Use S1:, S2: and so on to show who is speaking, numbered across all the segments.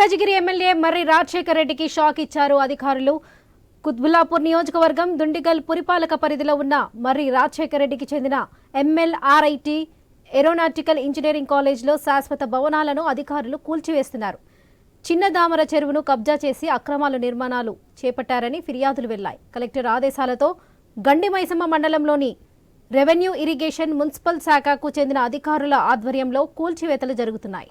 S1: Rajgir MLA మర్రి రాజశేఖర్ రెడ్డికి shock ఇచ్చారు అధికారులు. కుత్బుల్లాపూర్ నియోజకవర్గం దుండిగల్ పురిపాలక పరిధిలో ఉన్న మర్రి రాజశేఖర్ రెడ్డికి చెందిన ఎంఎల్ఆర్ఐటి ఏరోనాటికల్ ఇంజనీరింగ్ కాలేజ్లో శాశ్వత భవనాలను అధికారులు కూల్చివేస్తున్నారు. చిన్న దామర చెరువును కబ్జా చేసి అక్రమాల నిర్మాణాలు చేపట్టారని ఫిర్యాదులు వెళ్ళాయి. కలెక్టర్ ఆదేశాలతో గండి మైసమ్మ మండలంలోని రెవెన్యూ ఇరిగేషన్ మున్సిపల్ శాఖకు చెందిన అధికారుల ఆధ్వర్యంలో కూల్చివేతలు జరుగుతున్నాయి.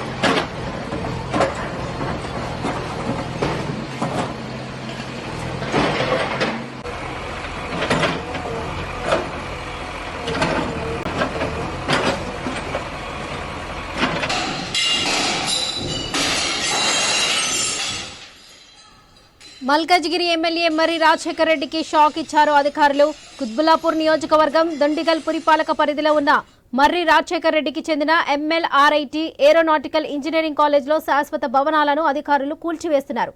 S1: మల్కాజ్గిరి ఎమ్మెల్యే మర్రి రాజశేఖర్ రెడ్డికి షాక్ ఇచ్చారు అధికారులు. కుత్బులాపూర్ నియోజకవర్గం దొండిగల్ పురిపాలక పరిధిలో ఉన్న మర్రి రాజశేఖర్ రెడ్డికి చెందిన ఎంఎల్ఆర్ఐటి ఏరోనాటికల్ ఇంజనీరింగ్ కాలేజ్లో శాశ్వత భవనాలను అధికారులు కూల్చివేస్తున్నారు.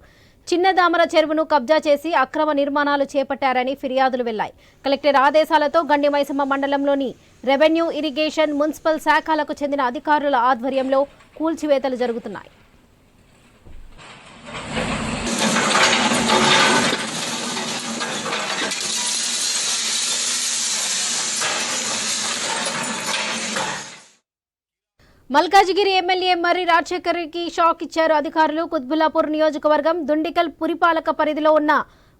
S1: చిన్న దామర చెరువును కబ్జా చేసి అక్రమ నిర్మాణాలు చేపట్టారని ఫిర్యాదులు వెళ్ళాయి. కలెక్టర్ ఆదేశాలతో గండిమైసమ్మ మండలంలోని రెవెన్యూ ఇరిగేషన్ మున్సిపల్ శాఖలకు చెందిన అధికారుల ఆధ్వర్యంలో కూల్చివేతలు జరుగుతున్నాయి. మల్కాజిగిరి ఎమ్మెల్యే మర్రి రాజశేఖర్కి షాక్ ఇచ్చారు అధికారులు. కుత్బుల్లాపూర్ నియోజకవర్గం దుండికల్ పురిపాలక పరిధిలో ఉన్న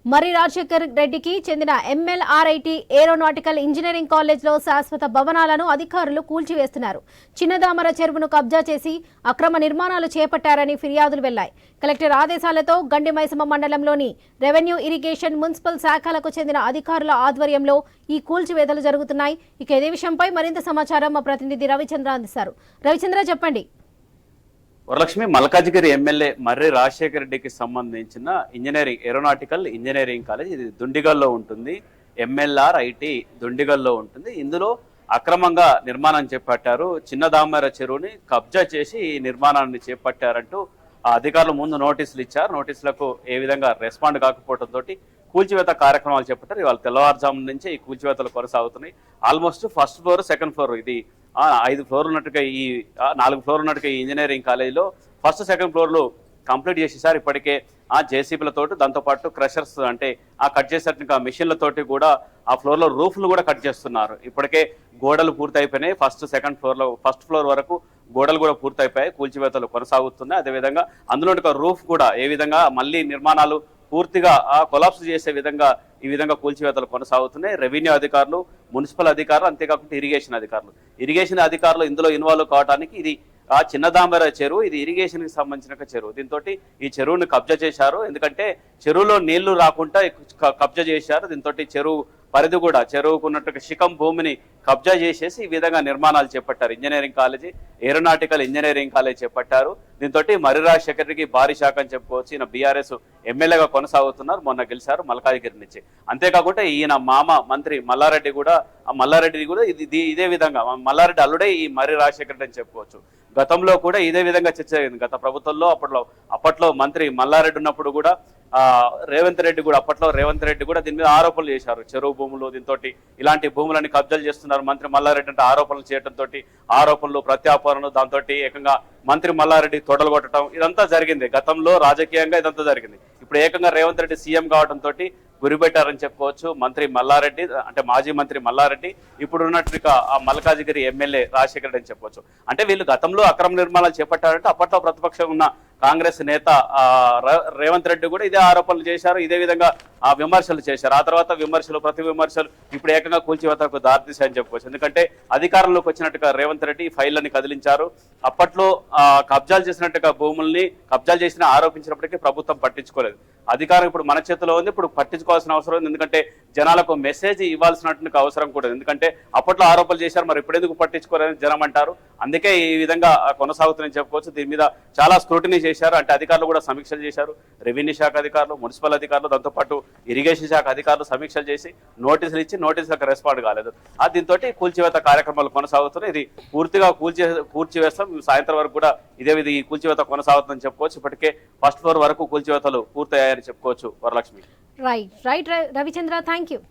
S1: మరి రాజశేఖర్ రెడ్డికి చెందిన ఎంఎల్ఆర్ఐటి ఏరోనాటికల్ ఇంజనీరింగ్ కాలేజ్లో శాశ్వత భవనాలను అధికారులు కూల్చివేస్తున్నారు. చిన్నదామర చెరువును కబ్జా చేసి అక్రమ నిర్మాణాలు చేపట్టారని ఫిర్యాదులు వెళ్ళాయి. కలెక్టర్ ఆదేశాలతో గండి మైసమ్మ మండలంలోని రెవెన్యూ ఇరిగేషన్ మున్సిపల్ శాఖలకు చెందిన అధికారుల ఆధ్వర్యంలో ఈ కూల్చివేతలు జరుగుతున్నాయి. ఇక ఇదే విషయంపై మరింత సమాచారం మా ప్రతినిధి రవిచంద్ర అందిస్తారు. రవిచంద్ర చెప్పండి.
S2: వరలక్ష్మి మల్కాజిగిరి ఎమ్మెల్యే మర్రి రాజశేఖర రెడ్డికి సంబంధించిన ఇంజనీరింగ్ ఏరోనాటికల్ ఇంజనీరింగ్ కాలేజ్ ఇది దుండిగల్లో ఉంటుంది. ఎంఎల్ఆర్ ఐటి దుండిగల్లో ఉంటుంది. ఇందులో అక్రమంగా నిర్మాణం చేపట్టారు. చిన్నదామర చెరువుని కబ్జా చేసి ఈ నిర్మాణాన్ని చేపట్టారంటూ ఆ అధికారులు ముందు నోటీసులు ఇచ్చారు. నోటీసులకు ఏ విధంగా రెస్పాండ్ కాకపోవడంతో కూల్చివేత కార్యక్రమాలు చేపట్టారు. ఇవాళ తెల్లవారుజాము నుంచి ఈ కూల్చివేతలు కొనసాగుతున్నాయి. Almost first floor second floor ఇది. ఐదు ఫ్లోర్ ఉన్నట్టుగా ఈ నాలుగు ఫ్లోర్ ఉన్నట్టుగా ఈ ఇంజనీరింగ్ కాలేజీలో ఫస్ట్ సెకండ్ ఫ్లోర్లో కంప్లీట్ చేసేసారు. ఇప్పటికే ఆ జేసీబీలతోటి దాంతోపాటు క్రషర్స్ అంటే ఆ కట్ చేసేట్టుగా మిషన్లతోటి కూడా ఆ ఫ్లోర్లో రూఫ్లు కూడా కట్ చేస్తున్నారు. ఇప్పటికే గోడలు పూర్తయిపోయినాయి. ఫస్ట్ సెకండ్ ఫ్లోర్లో ఫస్ట్ ఫ్లోర్ వరకు గోడలు కూడా పూర్తయిపోయాయి. కూల్చివేతలు కొనసాగుతున్నాయి. అదేవిధంగా అందులో ఒక రూఫ్ కూడా ఏ విధంగా మళ్ళీ నిర్మాణాలు పూర్తిగా ఆ కొలాప్స్ చేసే విధంగా ఈ విధంగా కూల్చివేతలు కొనసాగుతున్నాయి. రెవెన్యూ అధికారులు మున్సిపల్ అధికారులు అంతేకాకుండా ఇరిగేషన్ అధికారులు. ఇరిగేషన్ అధికారులు ఇందులో ఇన్వాల్వ్ కావడానికి ఇది ఆ చిన్నదాంబర చెరువు ఇది ఇరిగేషన్కి సంబంధించిన చెరువు. దీంతో ఈ చెరువును కబ్జా చేశారు. ఎందుకంటే చెరువులో నీళ్ళు రాకుండా కబ్జా చేశారు. దీంతో చెరువు పరిధి కూడా చెరువుకున్నట్టు శిఖం భూమిని కబ్జా చేసేసి ఈ విధంగా నిర్మాణాలు చేపట్టారు. Engineering college aeronautical engineering college చేపట్టారు. దీంతో మర్రి రాజశేఖర్కి భారీ శాఖ అని చెప్పుకోవచ్చు. ఈయన బీఆర్ఎస్ ఎమ్మెల్యేగా కొనసాగుతున్నారు. మొన్న గెలిచారు మల్కాజ్గిరి నుంచి. అంతేకాకుండా ఈయన మామ మంత్రి మల్లారెడ్డి కూడా ఆ మల్లారెడ్డి కూడా ఇది ఇదే విధంగా. మల్లారెడ్డి అల్లుడే ఈ మర్రి రాజశేఖర్ అని చెప్పుకోవచ్చు. గతంలో కూడా ఇదే విధంగా చర్చ జరిగింది. గత ప్రభుత్వంలో అప్పట్లో అప్పట్లో మంత్రి మల్లారెడ్డి ఉన్నప్పుడు కూడా ఆ రేవంత్ రెడ్డి కూడా అప్పట్లో రేవంత్ రెడ్డి కూడా దీని మీద ఆరోపణలు చేశారు. చెరువు భూములు దీంతో ఇలాంటి భూములని కబ్జాలు చేస్తున్నారు. మంత్రి మల్లారెడ్డి అంటే ఆరోపణలు చేయడంతో ఆరోపణలు ప్రత్యాపరణలు దాంతో ఏకంగా మంత్రి మల్లారెడ్డి తొడలు కొట్టడం ఇదంతా జరిగింది. గతంలో రాజకీయంగా ఇదంతా జరిగింది. ఇప్పుడు ఏకంగా రేవంత్ రెడ్డి సీఎం కావడంతో గురిపెట్టారని చెప్పుకోవచ్చు మంత్రి మల్లారెడ్డి అంటే మాజీ మంత్రి మల్లారెడ్డి ఇప్పుడు ఉన్నట్టుగా ఆ మల్కాజిగిరి ఎమ్మెల్యే రాజశేఖర రెడ్డి అని చెప్పొచ్చు అంటే వీళ్ళు గతంలో అక్రమ నిర్మాణాలు చేపట్టారంటే అప్పట్లో ప్రతిపక్షం ఉన్న కాంగ్రెస్ నేత రేవంత్ రెడ్డి కూడా ఇదే ఆరోపణలు చేశారు. ఇదే విధంగా ఆ విమర్శలు చేశారు. ఆ తర్వాత విమర్శలు ప్రతి విమర్శలు ఇప్పుడు ఏకంగా కూల్చివేతకు దారితీశాయని చెప్పుకోవచ్చు ఎందుకంటే అధికారంలోకి వచ్చినట్టుగా రేవంత్ రెడ్డి ఈ కదిలించారు. అప్పట్లో కబ్జాలు చేసినట్టుగా భూముల్ని కబ్జాలు చేసిన ఆరోపించినప్పటికీ ప్రభుత్వం పట్టించుకోలేదు. అధికారం ఇప్పుడు మన చేతిలో ఉంది. ఇప్పుడు పట్టించుకోవాల్సిన అవసరం ఉంది ఎందుకంటే జనాలకు మెసేజ్ ఇవ్వాల్సినటువంటి అవసరం కూడా ఎందుకంటే అప్పట్లో ఆరోపణలు చేశారు మరి ఇప్పుడెందుకు ఎందుకు పట్టించుకోలేదని జనం అంటారు. అందుకే ఈ విధంగా కొనసాగుతుందని చెప్పుకోవచ్చు. దీని మీద చాలా స్క్రూటినీ చేశారు. అంటే అధికారులు కూడా సమీక్షలు చేశారు. రెవెన్యూ శాఖ అధికారులు మున్సిపల్ అధికారులు దాంతోపాటు ఇరిగేషన్ శాఖ అధికారులు సమీక్షలు చేసి నోటీసులు ఇచ్చి నోటీసులకు రెస్పాండ్ కాలేదు. ఆ దీంతో కూల్చివేత కార్యక్రమాలు కొనసాగుతున్నాయి. ఇది పూర్తిగా కూల్చి కూల్చివేస్తాం. సాయంత్రం వరకు కూడా ఇదే విధంగా ఈ కూల్చివేత కొనసాగుతుందని చెప్పుకోవచ్చు. ఇప్పటికే ఫస్ట్ ఫ్లోర్ వరకు కూల్చివేతలు పూర్తయ్యాయని చెప్పుకోవచ్చు Varalakshmi.
S1: Right, right, Ravichandra, thank you.